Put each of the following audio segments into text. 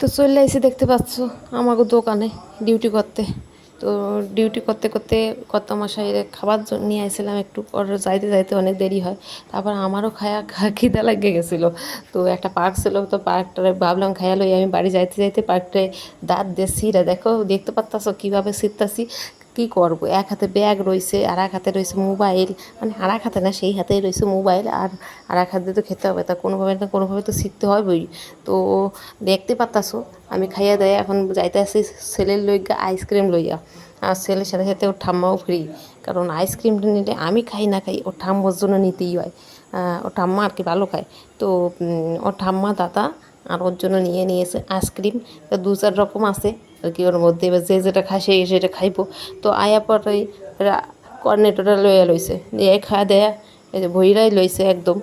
তো চলে এসে দেখতে পাচ্ছ আমাকে দোকানে ডিউটি করতে। তো ডিউটি করতে করতে কত মশাই খাবার নিয়ে আসছিলাম একটু, পর যাইতে যাইতে অনেক দেরি হয়। তারপর আমারও খায়া খিদা লাগে গেছিল। তো একটা পার্ক ছিল, তো পার্কটারে ভাবলাম খায়া লই, আমি বাড়ি যাইতে যাইতে পার্কটায় দাঁত দিয়ে দেখো, দেখতে পারতাছো কীভাবে সিরতাছি কি করব? এক হাতে ব্যাগ রয়েছে আর এক হাতে রয়েছে মোবাইল মানে আর এক হাতে না, সেই হাতেই রয়েছে মোবাইল আর আর এক হাতে তো খেতে হবে। তা কোনোভাবে না কোনোভাবে তো শিখতে হবেই। তো দেখতে পারতাছো, আমি খাইয়া দেয় এখন যাইতে আসি ছেলের লইগা আইসক্রিম লইয়া। আর ছেলের সাথে সাথে ওর ঠাম্মাও ফ্রি কারণ আইসক্রিমটা নিলে আমি খাই না খাই, ওর ঠাম্মার জন্য নিতেই হয়। ওর ঠাম্মা আর কি ভালো খায়। তো ওর ঠাম্মা, দাদা আর ওর জন্য নিয়ে নিয়েছে আইসক্রিম। তো দু চার রকম আছে। আর কি ওর মধ্যে এবার যে যেটা খায় সে সেটা খাইবো। তো আয়া পরে কর্নেটোটা লইয়া লইছে। দিয়ে খাওয়া দেয়া। এই যে ভইরাই লইছে একদম।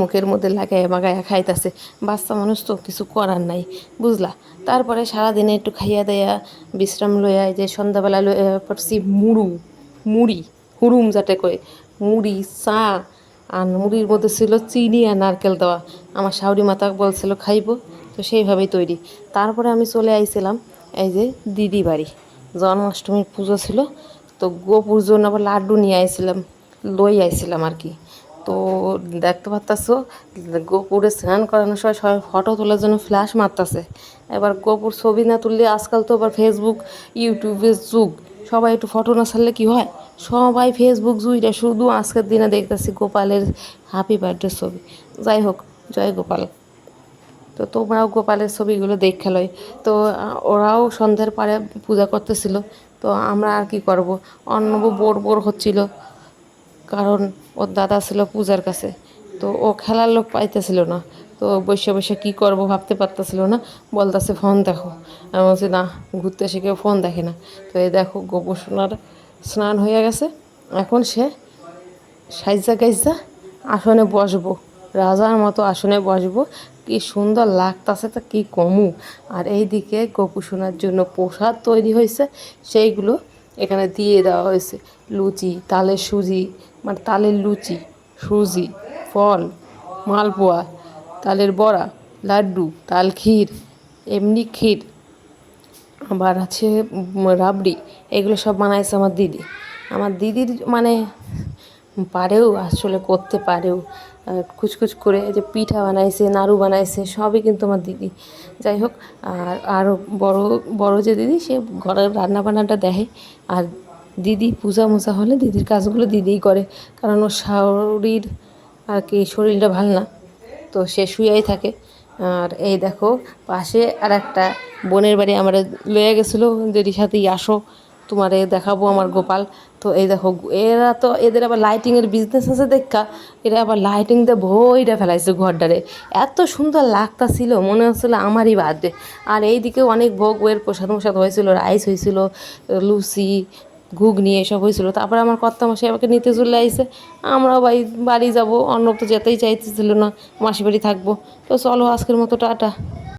মুখের মধ্যে লাগায় মাগায় খাইতাছে। বাচ্চা মানুষ তো কিছু করার নাই, বুঝলা? তারপরে সারাদিনে একটু খাইয়া দেয়া, বিশ্রাম লইয়া যে সন্ধ্যাবেলা লইয়া পড়ছি মুড়ু, মুড়ি হুড়ুম যাতে কয়, মুড়ি, চা আর মুড়ির মধ্যে ছিল চিনি আর নারকেল দেওয়া। আমার শাউরি মাতা বলছিল, খাইবো। তো সেইভাবেই তৈরি। তারপরে আমি চলে আইছিলাম এই যে দিদি বাড়ি। জন্মাষ্টমীর পুজো ছিল, তো গোপুর জন্য আবার লাড্ডু নিয়ে আইছিলাম, লই আইছিলাম আর কি। তো দেখতে পারতাছো, গোপুরে স্নান করানোর সময় সবাই ফটো তোলার জন্য ফ্ল্যাশ মারতাছে। এবার গোপুর ছবি না তুললে আজকাল তো আবার ফেসবুক ইউটিউবের যুগ সবাই একটু ফটো না ছাড়লে কি হয়? সবাই ফেসবুক জুইটা শুধু আজকের দিনে দেখতেছি গোপালের হ্যাপি বার্থডে ছবি। যাই হোক, জয় গোপাল। তো তোমরাও গোপালের ছবিগুলো দেখে লই তো ওরাও সন্ধ্যার পরে পূজা করতেছিল। তো আমরা আর কি করব? অন্নব বোর বোর হচ্ছিল। কারণ ওর দাদা ছিল পূজার কাছে। তো ও খেলার লোক পাইতেছিল না। তো বসে বসে কী করব ভাবতে পারতেছিল না। বলতেছে, ফোন দেখো। আমি বলছি, না, ঘুরতে এসে কেউ ফোন দেখে না। তো এই দেখো গোপসোনার স্নান হয়ে গেছে। এখন সে সাইজা গাইজা আসনে বসবো। রাজার মতো আসনে বসবো। কি সুন্দর লাগতাছে তা কি কমু। আর এইদিকে গপু সোনার জন্য প্রসাদ তৈরি হয়েছে। সেইগুলো এখানে দিয়ে দেওয়া হয়েছে। লুচি, তালের সুজি মানে তালের লুচি, সুজি, ফল, মালপোয়া তালের বড়া, লাড্ডু, তাল ক্ষীর, এমনি ক্ষীর, আবার আছে রাবড়ি, এগুলো সব বানাইছে আমার দিদি। আমার দিদির মানে পারেও, আসলে করতে পারেও কুচকুচ করে যে পিঠা বানাইছে, নাড়ু বানাইছে, সবই কিন্তু আমার দিদি। যাই হোক, আর আরও বড় বড় যে দিদি, সে ঘরের রান্না বান্নাটা দেখে, আর দিদি পূজা মোজা হলে দিদির কাজগুলো দিদিই করে, কারণ ওর শরীর আর কি শরীরটা ভালো না। তো সে শুয়েই থাকে। আর এই দেখো, পাশে আর একটা বোনের বাড়ি আমার লয়ে গেছিল। দেরির সাথেই আসো, তোমারে দেখাবো আমার গোপাল। তো এই দেখো, এরা তো এদের আবার লাইটিংয়ের বিজনেস আছে দেখা। এরা আবার লাইটিং দিয়ে ভইরা ফেলাইছে ঘরটারে। এত সুন্দর লাগতাছিল, মনে হচ্ছিল আমারই বার্থডে। আর এইদিকে অনেক ভোগ এর প্রসাদ মশাদ হয়েছিল রাইস হয়েছিল, লুচি ঘুগনি এসব হয়েছিল। তারপরে আমার কর্তা মাসি আমাকে নিতে চলে আইসে আমরাও বাড়ি বাড়ি যাব অন্য তো যেতেই চাইতেছিল না মাসি বাড়ি থাকব। তো চলো আজকের মতো, টাটা।